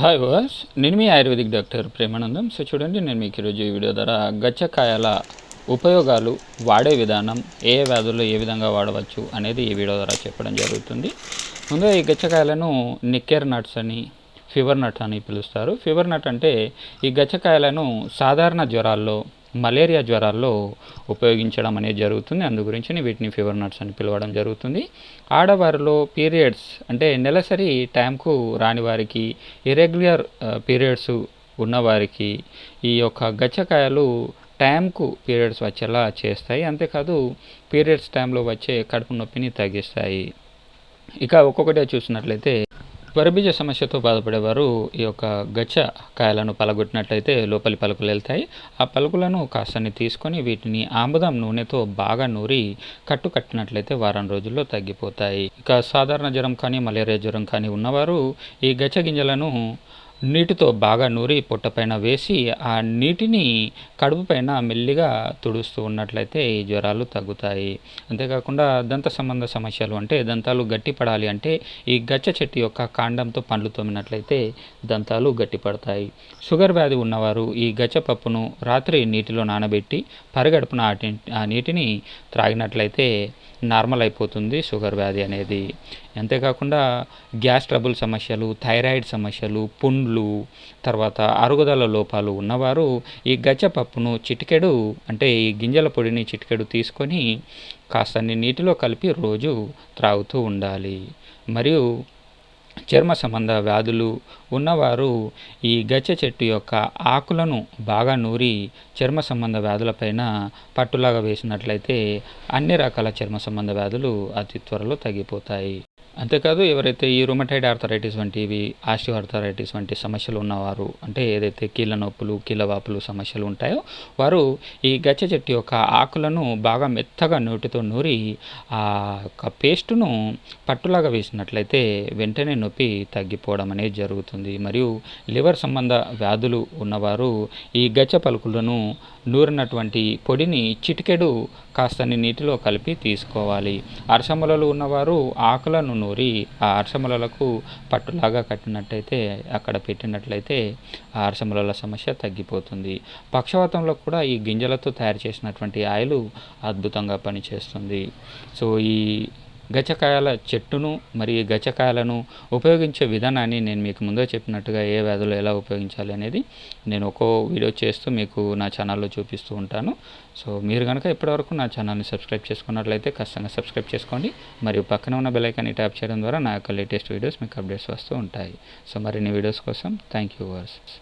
Hi వాస్ నేను మీ ఆయుర్వేదిక్ డాక్టర్ ప్రేమానందం. సో చూడండి నేను మీకు ఈరోజు ఈ వీడియో ద్వారా గచ్చకాయల ఉపయోగాలు వాడే విధానం ఏ ఏ వ్యాధుల్లో ఏ విధంగా వాడవచ్చు అనేది ఈ వీడియో ద్వారా చెప్పడం జరుగుతుంది. ముందుగా ఈ గచ్చకాయలను నిక్కెర్ నట్స్ అని ఫీవర్ నట్ అని పిలుస్తారు. ఫీవర్ నట్ అంటే ఈ గచ్చకాయలను సాధారణ జ్వరాల్లో మలేరియా జ్వరాల్లో ఉపయోగించడం అనేది జరుగుతుంది. అందు గురించి వీటిని ఫీవర్ నట్స్ అని పిలవడం జరుగుతుంది. ఆడవారిలో పీరియడ్స్ అంటే నెలసరి టైంకు రాని వారికి ఇరెగ్యులర్ పీరియడ్స్ ఉన్నవారికి ఈ యొక్క గచ్చకాయలు టైంకు పీరియడ్స్ వచ్చేలా చేస్తాయి. అంతేకాదు పీరియడ్స్ టైంలో వచ్చే కడుపు నొప్పిని తగ్గిస్తాయి. ఇక ఒక్కొక్కటే చూసినట్లయితే వరబీజ సమస్యతో బాధపడేవారు ఈ యొక్క గచ్చ కాయలను పలగొట్టినట్లయితే లోపలి పలుకులు వెళ్తాయి. ఆ పలుకులను కాస్తని తీసుకొని వీటిని ఆముదం నూనెతో బాగా నూరి కట్టు కట్టినట్లయితే వారం రోజుల్లో తగ్గిపోతాయి. ఇక సాధారణ జ్వరం కానీ మలేరియా జ్వరం కానీ ఉన్నవారు ఈ గచ్చ గింజలను నీటితో బాగా నూరి పొట్టపైన వేసి ఆ నీటిని కడుపు పైన మెల్లిగా తుడుస్తూ ఉన్నట్లయితే ఈ జ్వరాలు తగ్గుతాయి. అంతేకాకుండా దంత సంబంధ సమస్యలు అంటే దంతాలు గట్టిపడాలి అంటే ఈ గచ్చ చెట్టు యొక్క కాండంతో పండ్లు తోమినట్లయితే దంతాలు గట్టిపడతాయి. షుగర్ వ్యాధి ఉన్నవారు ఈ గచ్చ పప్పును రాత్రి నీటిలో నానబెట్టి పరిగడుపున ఆ నీటిని త్రాగినట్లయితే నార్మల్ అయిపోతుంది షుగర్ వ్యాధి అనేది. అంతేకాకుండా గ్యాస్ ట్రబుల్ సమస్యలు థైరాయిడ్ సమస్యలు పుండ్లు తర్వాత అరుగుదల లోపాలు ఉన్నవారు ఈ గచ్చపప్పును చిటికెడు అంటే ఈ గింజల పొడిని చిటికెడు తీసుకొని కాస్తన్ని నీటిలో కలిపి రోజు త్రాగుతూ ఉండాలి. మరియు చర్మ సంబంధ వ్యాధులు ఉన్నవారు ఈ గచ్చ చెట్టు యొక్క ఆకులను బాగా నూరి చర్మ సంబంధ వ్యాధులపైన పట్టులాగా వేసినట్లయితే అన్ని రకాల చర్మ సంబంధ వ్యాధులు అతి త్వరలో తగ్గిపోతాయి. అంతేకాదు ఎవరైతే ఈ రుమటైడ్ ఆర్థరైటిస్ వంటివి ఆస్టివ్ ఆర్థరైటిస్ వంటి సమస్యలు ఉన్నవారు అంటే ఏదైతే కీళ్ళ నొప్పులు కీళ్ళ వాపులు సమస్యలు ఉంటాయో వారు ఈ గచ్చ చెట్టు యొక్క ఆకులను బాగా మెత్తగా నోటితో నూరి ఆ యొక్క పేస్టును పట్టులాగా వేసినట్లయితే వెంటనే నొప్పి తగ్గిపోవడం అనేది జరుగుతుంది. మరియు లివర్ సంబంధ వ్యాధులు ఉన్నవారు ఈ గచ్చ పలుకులను నూరినటువంటి పొడిని చిటికెడు కాస్తని నీటిలో కలిపి తీసుకోవాలి. అరసమలలు ఉన్నవారు ఆకులను నూరి ఆ అరసములలకు పట్టులాగా కట్టినట్టయితే అక్కడ పెట్టినట్లయితే ఆ అరసములల సమస్య తగ్గిపోతుంది. పక్షవాతంలో కూడా ఈ గింజలతో తయారు చేసినటువంటి ఆయిల్ అద్భుతంగా పనిచేస్తుంది. సో ఈ గచ్చకాయల చెట్టును మరియు గచ్చకాయలను ఉపయోగించే విధానాన్ని నేను మీకు ముందే చెప్పినట్టుగా ఏ వ్యాధులు ఎలా ఉపయోగించాలి అనేది నేను ఒక్కో వీడియో చేస్తూ మీకు నా ఛానల్లో చూపిస్తూ ఉంటాను. సో మీరు కనుక ఇప్పటివరకు నా ఛానల్ని సబ్స్క్రైబ్ చేసుకున్నట్లయితే ఖచ్చితంగా సబ్స్క్రైబ్ చేసుకోండి. మరియు పక్కన ఉన్న బెలైకాన్ని ట్యాప్ చేయడం ద్వారా నా యొక్క లేటెస్ట్ వీడియోస్ మీకు అప్డేట్స్ వస్తూ ఉంటాయి. సో మరిన్ని వీడియోస్ కోసం థ్యాంక్ యూ వర్స్